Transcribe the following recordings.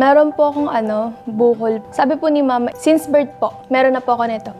Meron po akong ano, bukol. Sabi po ni mama, since birth po, meron na po ako nito.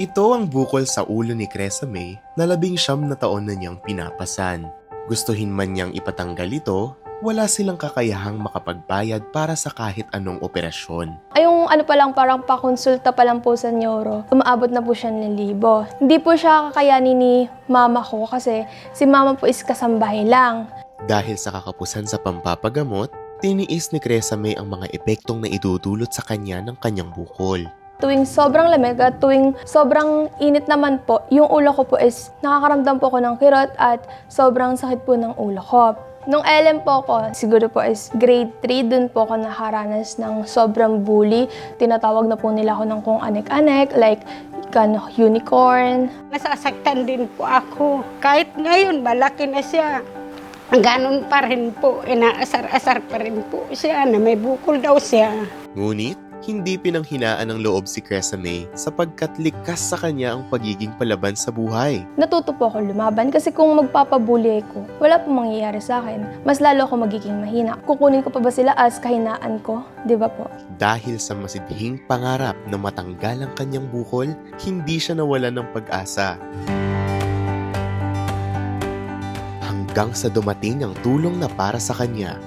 Ito ang bukol sa ulo ni Cresa May na labing siyam na taon na niyang pinapasan. Gustuhin man niyang ipatanggal ito, wala silang kakayahang makapagbayad para sa kahit anong operasyon. Ay, yung ano pa lang, parang pakonsulta pa lang po sa neuro, umaabot na po siya ng libo. Hindi po siya kakayanin ni mama ko kasi si mama po is kasambahay lang. Dahil sa kakapusan sa pampapagamot, tiniis ni Cresa May ang mga epektong na idudulot sa kanya ng kanyang bukol. Tuwing sobrang lamig at tuwing sobrang init naman po, yung ulo ko po is nakakaramdam po ako ng kirot at sobrang sakit po ng ulo ko. Nung LM po ako, siguro po is grade 3, dun po ako nakaranas ng sobrang bully. Tinatawag na po nila ako ng kung anek-anek, like kan unicorn. Nasasaktan din po ako. Kahit ngayon, malaki na siya. Ganon pa rin po. Inaasar-asar pa rin po siya na may bukol daw siya. Ngunit, hindi pinanghinaan ng loob si Cresa May sapagkat likas sa kanya ang pagiging palaban sa buhay. Natuto po ako lumaban kasi kung magpapabuli ko, wala po mangyayari sa akin. Mas lalo ako magiging mahina. Kukunin ko pa ba sila as kahinaan ko? Di ba po? Dahil sa masidhing pangarap na matanggal ang kanyang bukol, hindi siya nawalan ng pag-asa. Hanggang sa dumating ang tulong na para sa kanya.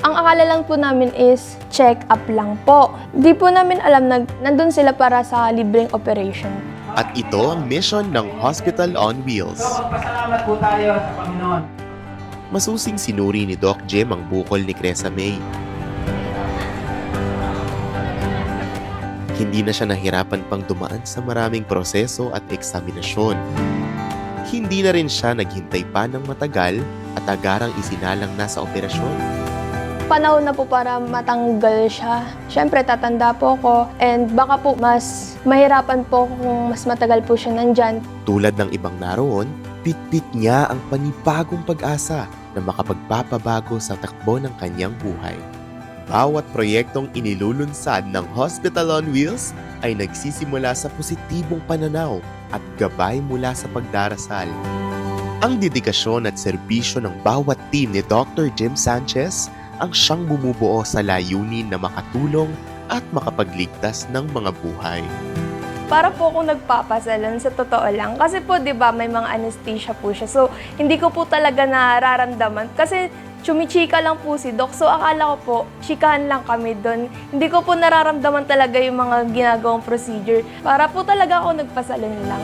Ang akala lang po namin is check up lang po. Di po namin alam na nandun sila para sa libreng operation. At ito ang mission ng Hospital on Wheels. So, magpasalamat po tayo sa Panginoon. Masusing sinuri ni Doc Jem ang bukol ni Cresa May. Hindi na siya nahirapan pang dumaan sa maraming proseso at eksaminasyon. Hindi na rin siya naghintay pa ng matagal at agarang isinalang na sa operasyon. Panahon na po para matanggal siya. Siyempre, tatanda po ako and baka po mas mahirapan po ako kung mas matagal po siya nandyan. Tulad ng ibang naroon, pitpit niya ang panibagong pag-asa na makapagpapabago sa takbo ng kanyang buhay. Bawat proyektong inilulunsad ng Hospital on Wheels ay nagsisimula sa positibong pananaw at gabay mula sa pagdarasal. Ang dedikasyon at serbisyo ng bawat team ni Dr. Jim Sanchez ang siyang bumubuo sa layunin na makatulong at makapagligtas ng mga buhay. Para po ako nagpapasalan sa totoo lang. Kasi po, di ba, may mga anesthesia po siya. So, hindi ko po talaga nararamdaman. Kasi chumichika lang po si Doc. So, akala ko po, chikahan lang kami doon. Hindi ko po nararamdaman talaga yung mga ginagawang procedure. Para po talaga ako nagpasalan lang.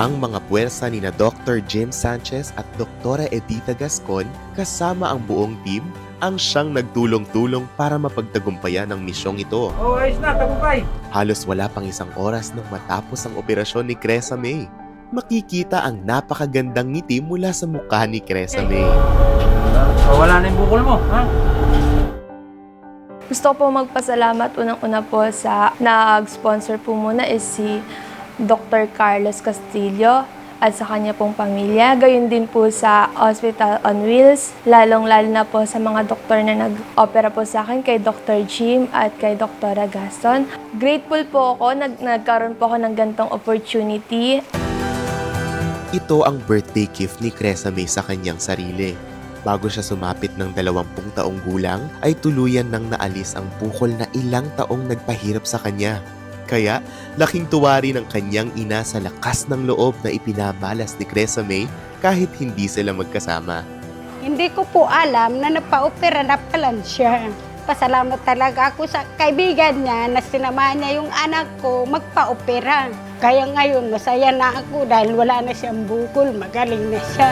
Ang mga puwersa ni na Dr. Jim Sanchez at Dr. Edita Gascon kasama ang buong team ang siyang nagtulong-tulong para mapagtagumpayan ang misyong ito. Oh, ayos na, tagumpay. Halos wala pang isang oras nang matapos ang operasyon ni Cresa May. Makikita ang napakagandang ngiti mula sa mukha ni Cresa May. Oh, wala na yung bukol mo, ha? Gusto ko po magpasalamat unang-una po sa nag-sponsor po muna is si Dr. Carlos Castillo at sa kanya pong pamilya. Gayon din po sa Hospital on Wheels, lalong-lalo na po sa mga doktor na nag-opera po sa akin kay Dr. Jim at kay Dr. Gaston. Grateful po ako, nag nagkaroon po ako ng gantong opportunity. Ito ang birthday gift ni Cresa May sa kanyang sarili. Bago siya sumapit ng 20 taong gulang, ay tuluyan nang naalis ang bukol na ilang taong nagpahirap sa kanya. Kaya, laking tuwa rin ang kanyang ina sa lakas ng loob na ipinamalas ni Cresa May kahit hindi sila magkasama. Hindi ko po alam na napaopera na pala siya. Pasalamat talaga ako sa kaibigan niya na sinamahan niya yung anak ko magpa-opera. Kaya ngayon, masaya na ako dahil wala na siyang bukol, magaling na siya.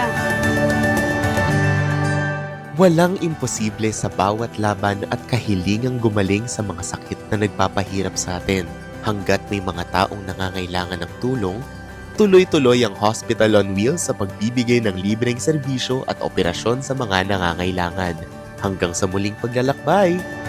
Walang imposible sa bawat laban at kahilingang gumaling sa mga sakit na nagpapahirap sa atin. Hanggat may mga taong nangangailangan ng tulong, tuloy-tuloy ang Hospital on Wheels sa pagbibigay ng libreng serbisyo at operasyon sa mga nangangailangan. Hanggang sa muling paglalakbay!